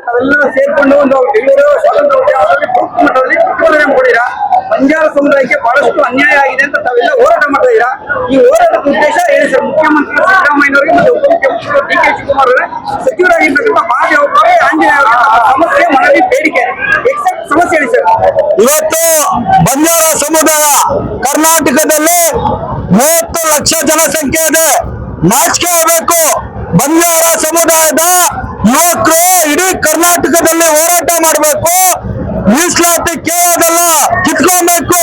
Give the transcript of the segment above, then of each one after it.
ತಾವೆಲ್ಲ ಸೇರ್ಕೊಂಡು ಒಂದು ಬೆಂಗಳೂರು ಸ್ವಾತಂತ್ರ್ಯ ಉದ್ಯಾನವನದಲ್ಲಿ ಬೂತ್ ಮಟ್ಟದಲ್ಲಿ ಪ್ರತಿಭಟನೆ ಮಾಡಿರಾ ಬಂಜಾರ ಸಮುದಾಯಕ್ಕೆ ಬಹಳಷ್ಟು ಅನ್ಯಾಯ ಆಗಿದೆ ಅಂತ ತಾವೆಲ್ಲ ಹೋರಾಟ ಮಾಡ್ತಾ ಈ ಹೋರಾಟದ ಉದ್ದೇಶ ಏನು ಸರ್? ಮುಖ್ಯಮಂತ್ರಿ ಸಿದ್ದರಾಮಯ್ಯನವರಿಗೆ ಮತ್ತು ಉಪಮುಖ್ಯಮಂತ್ರಿಗಳು ಡಿ ಕೆ ಶಿವಕುಮಾರ್ ಅವರೇ ಸಚಿವರಾಗಿರ್ತಕ್ಕಂಥ ಅವರೇ ಆಂಜನೇಯ ಸಮಸ್ಯೆ ಮನವಿ ಬೇಡಿಕೆ. ಎಕ್ಸಾಕ್ಟ್ ಸಮಸ್ಯೆ ಹೇಳಿ ಸರ್. ಇವತ್ತು ಬಂಜಾರ ಸಮುದಾಯ ಕರ್ನಾಟಕದಲ್ಲಿ ಮೂವತ್ತು ಲಕ್ಷ ಜನಸಂಖ್ಯೆ ಇದೆ. ನಾಚಿಕೆ ಆಗಬೇಕು. ಬಂಜಾರ ಸಮುದಾಯದ ಯುವಕರು ಕರ್ನಾಟಕದಲ್ಲಿ ಹೋರಾಟ ಮಾಡಬೇಕು. ಮೀಸಲಾತಿ ಕೇಳೋದಲ್ಲ, ಕಿತ್ಕೊಬೇಕು.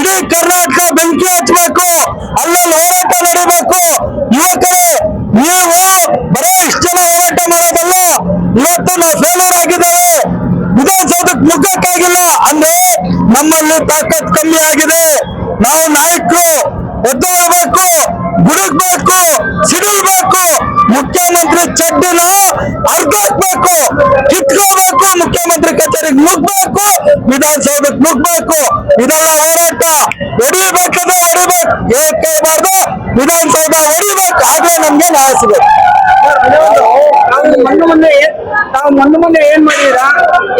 ಇಡೀ ಕರ್ನಾಟಕ ಬೆಂಕಿ ಹಚ್ಚಬೇಕು. ಅಲ್ಲಲ್ಲಿ ಹೋರಾಟ ನಡೀಬೇಕು. ಯುವಕರೇ, ನೀವು ಬರೀ ಇಷ್ಟು ಜನ ಹೋರಾಟ ಮಾಡೋದಲ್ಲ, ಇವತ್ತು ನಾವು ಫೇಲ್ಯೂರ್ ಆಗಿದ್ದಾರೆ ವಿಧಾನಸೌಧಕ್ಕೆ ನುಗ್ಗಕ್ಕಾಗಿಲ್ಲ ಅಂದ್ರೆ ನಮ್ಮಲ್ಲಿ ತಾಕತ್ ಕಮ್ಮಿ ಆಗಿದೆ. ನಾವು ನಾಯಕರು ಎದ್ದೇಳಬೇಕು ಗುಡುಗ್ಬೇಕು ಸಿಡಿಲ್ಬೇಕು ಮುಖ್ಯಮಂತ್ರಿ ಚಡ್ಡಿನ ಅರ್ಗಾಕ್ಬೇಕು ಕಿತ್ಕೋಬೇಕು, ಮುಖ್ಯಮಂತ್ರಿ ಕಚೇರಿಗೆ ನುಗ್ಬೇಕು ವಿಧಾನಸೌಧಕ್ಕೆ ನುಗ್ಬೇಕು ಇದೆಲ್ಲ ಹೋರಾಟ ಹೊಡಿಬೇಕಂದ್ರೆ ಹೊಡಿಬೇಕು ಏಕೆ ಬಾರ್ದು ವಿಧಾನಸೌಧ ಹೊಡಿಬೇಕು ಆಗ್ಲೇ ನಮ್ಗೆ ನ್ಯಾಯ ಸಿಗುತ್ತೆ ಮೊನ್ನೆ ಮೊನ್ನೆ ತಾವು ಮೊನ್ನೆ ಮೊನ್ನೆ ಏನ್ ಮಾಡಿದೀರಾ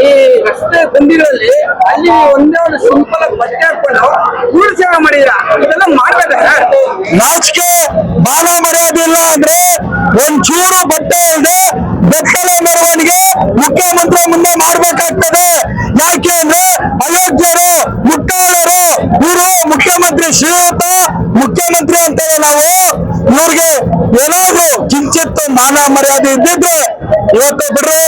ಈ ರಸ್ತೆ ಗುಂಡಿಗಳಲ್ಲಿ ಅಲ್ಲಿ ಒಂದೇ ಒಂದು ಸಿಂಪಲ್ ಆಗಿ ಬಟ್ಟೆ ಹಾಕೊಂಡು ಗೂಡು ಸೇವೆ ಇದೆಲ್ಲ ಮಾಡ್ಬೇಕಾ ನಾಚಿಕೆ ಬಾಲ ಮರೆಯೋದಿಲ್ಲ ಅಂದ್ರೆ ಒಂಚೂರು ಚೂರು ಬಟ್ಟೆ ಇಲ್ಲದೆ ಬೆತ್ತಲೆ ಮೆರವಣಿಗೆ ಮುಖ್ಯಮಂತ್ರಿ ಮುಂದೆ ಮಾಡ್ಬೇಕಾಗ್ತದೆ. ಯಾಕೆ ಅಂದ್ರೆ ಅಯೋಧ್ಯರು ಮುಟ್ಟಾಳರು ಇವರು ಮುಖ್ಯಮಂತ್ರಿ ಶ್ರೀಯುತ ಮುಖ್ಯಮಂತ್ರಿ ಅಂತೇಳಿ ನಾವು ಇವ್ರಿಗೆ ಏನಾದ್ರು ಕಿಂಚಿತ್ತು ಮಾನ ಮರ್ಯಾದೆ ಇದ್ದಿದ್ರೆ ಇವತ್ತು ಬಿಡ್ರಿ,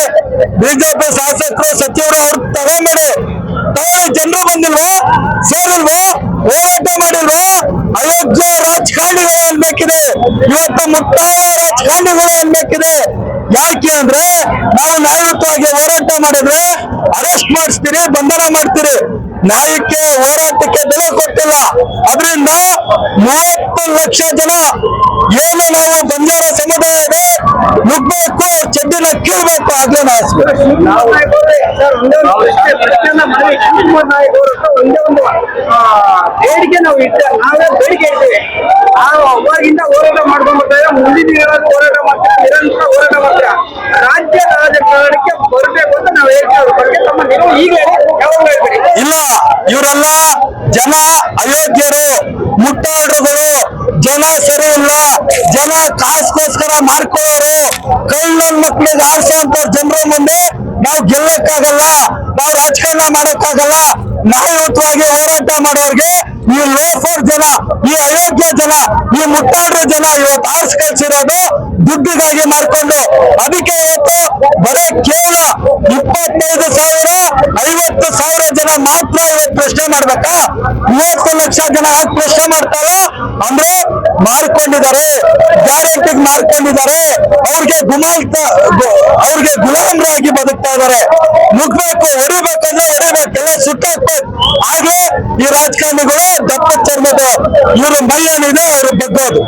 ಬಿಜೆಪಿ ಶಾಸಕರು, ಸಚಿವರು ಅವ್ರು ತಗೊಂಬೇಡಿ ತಗೊಳ್ಳಿ ಜನರು ಬಂದಿಲ್ವಾ, ಸೇರಿಲ್ವಾ, ಹೋರಾಟ ಮಾಡಿಲ್ವಾ ಅಯೋಗ್ಯ ರಾಜಕಾರಣಿಗಳು ಅನ್ಬೇಕಿದೆ. ಇವತ್ತು ಮುಕ್ತಾಯ ರಾಜಕಾರಣಿಗಳು ಅನ್ಬೇಕಿದೆ. ಯಾಕೆ ಅಂದ್ರೆ ನಾವು ನ್ಯಾಯಯುತವಾಗಿ ಹೋರಾಟ ಮಾಡಿದ್ರೆ ಅರೆಸ್ಟ್ ಮಾಡಿಸ್ತೀರಿ, ಬಂಧನ ಮಾಡ್ತೀರಿ. ನ್ಯಾಯಕ್ಕೆ ಹೋರಾಟಕ್ಕೆ ಬೆಲೆ ಕೊಟ್ಟಿಲ್ಲ. ಅದರಿಂದ ಮೂವತ್ತು ಲಕ್ಷ ಜನ ಏನು ನಾವು ಬಂಜಾರ ಸಮುದಾಯ ಇದೆ ನುಗ್ಬೇಕು ಚಡ್ಡಿನ ಕೀಳ್ಬೇಕು ಆಗ್ಲೇ ಅವ್ರೆ, ಒಂದೇ ಒಂದು ಅವ್ರ ಬೇಡಿಕೆ ನಾವು ಇಟ್ಟ ನಾವೇ ಬೇಡಿಕೆ ಇಟ್ಟಿವಿ ನಾವು ಅವಾಗಿಂದ ಹೋರಾಟ ಮಾಡ್ಕೊಂಡ್ ಬರ್ತಾರೆ ಮುಂದಿನ ಹೋರಾಟ ಮಾಡ್ತಾರೆ ನಿರಂತರ ಹೋರಾಟ ಮಾಡ್ತಾರೆ ರಾಜ್ಯ ರಾಜಕಾರಣಕ್ಕೆ ಬರಬೇಕು ಅಂತ ನಾವು ಹೇಳ್ತೀವಿ ಅದ್ರ ಬಗ್ಗೆ ತಮ್ಮ ನೀವು ಈಗ ಹೇಳಿ ಯಾವಾಗ ಹೇಳ್ಬೇಡಿ ಇಲ್ಲ ಇವರೆಲ್ಲ ಜನ ಅಯೋಗ್ಯರು ಮುಟ್ಟಾಡ್ರುಗಳು ಜನ ಸರಿ ಇಲ್ಲ ಜನ ಕಾಸ್ಗೋಸ್ಕರ ಮಾರ್ಕೊಳ್ಳೋರು ಕಳ್ಳನ್ ಮಕ್ಳಿಗೆ ಆರಿಸುವಂತ ಜನರ ಮುಂದೆ ನಾವು ಗೆಲ್ಲಕ್ಕಾಗಲ್ಲ, ನಾವು ರಾಜಕಾರಣ ಮಾಡಕ್ಕಾಗಲ್ಲ ನ್ಯಾಯಯುತವಾಗಿ ಹೋರಾಟ ಮಾಡೋರ್ಗೆ ಈ ಲೋಫರ್ ಜನ, ಈ ಅಯೋಗ್ಯ ಜನ, ಈ ಮುಟ್ಟಾಡ್ರ ಜನ ಇವತ್ತು ಆರ್ಸ್ ಕಳ್ಸಿರೋದು ದುಡ್ಡಿಗಾಗಿ ಮಾಡ್ಕೊಂಡು. ಅದಕ್ಕೆ ಇವತ್ತು ಬರೀ ಕೇವಲ ಇಪ್ಪತ್ತೈದು ಸಾವಿರ, ಐವತ್ತು ಸಾವಿರ ಜನ ಮಾತ್ರ ಪ್ರಶ್ನೆ ಮಾಡ್ಬೇಕಾ? ಮೂವತ್ತು ಲಕ್ಷ ಜನ ಯಾಕೆ ಪ್ರಶ್ನೆ ಮಾಡ್ತಾರ, ಅಂದ್ರೆ ಮಾರ್ಕೊಂಡಿದ್ದಾರೆ. ಗ್ಯಾರಂಟಿ ಮಾರ್ಕೊಂಡಿದ್ದಾರೆ. ಅವ್ರಿಗೆ ಗುಮಾಲ್ ಅವ್ರಿಗೆ ಗುಲಾಮರಾಗಿ ಬದುಕ್ತಾ ಇದ್ದಾರೆ. ನುಗ್ಬೇಕು ಹೊಡಿಬೇಕಂದ್ರೆ ಹೊಡಿಬೇಕು. ಎಲ್ಲ ಸುಟ್ಟಾಕ್ಬೇಕು ಆಗ್ಲೇ ಈ ರಾಜಕಾರಣಿಗಳು ದಪ್ಪ ಚರ್ಮದ ಇವರು ಮೈ ಏನಿದೆ ಅವರು ಬಗ್ಗೋದು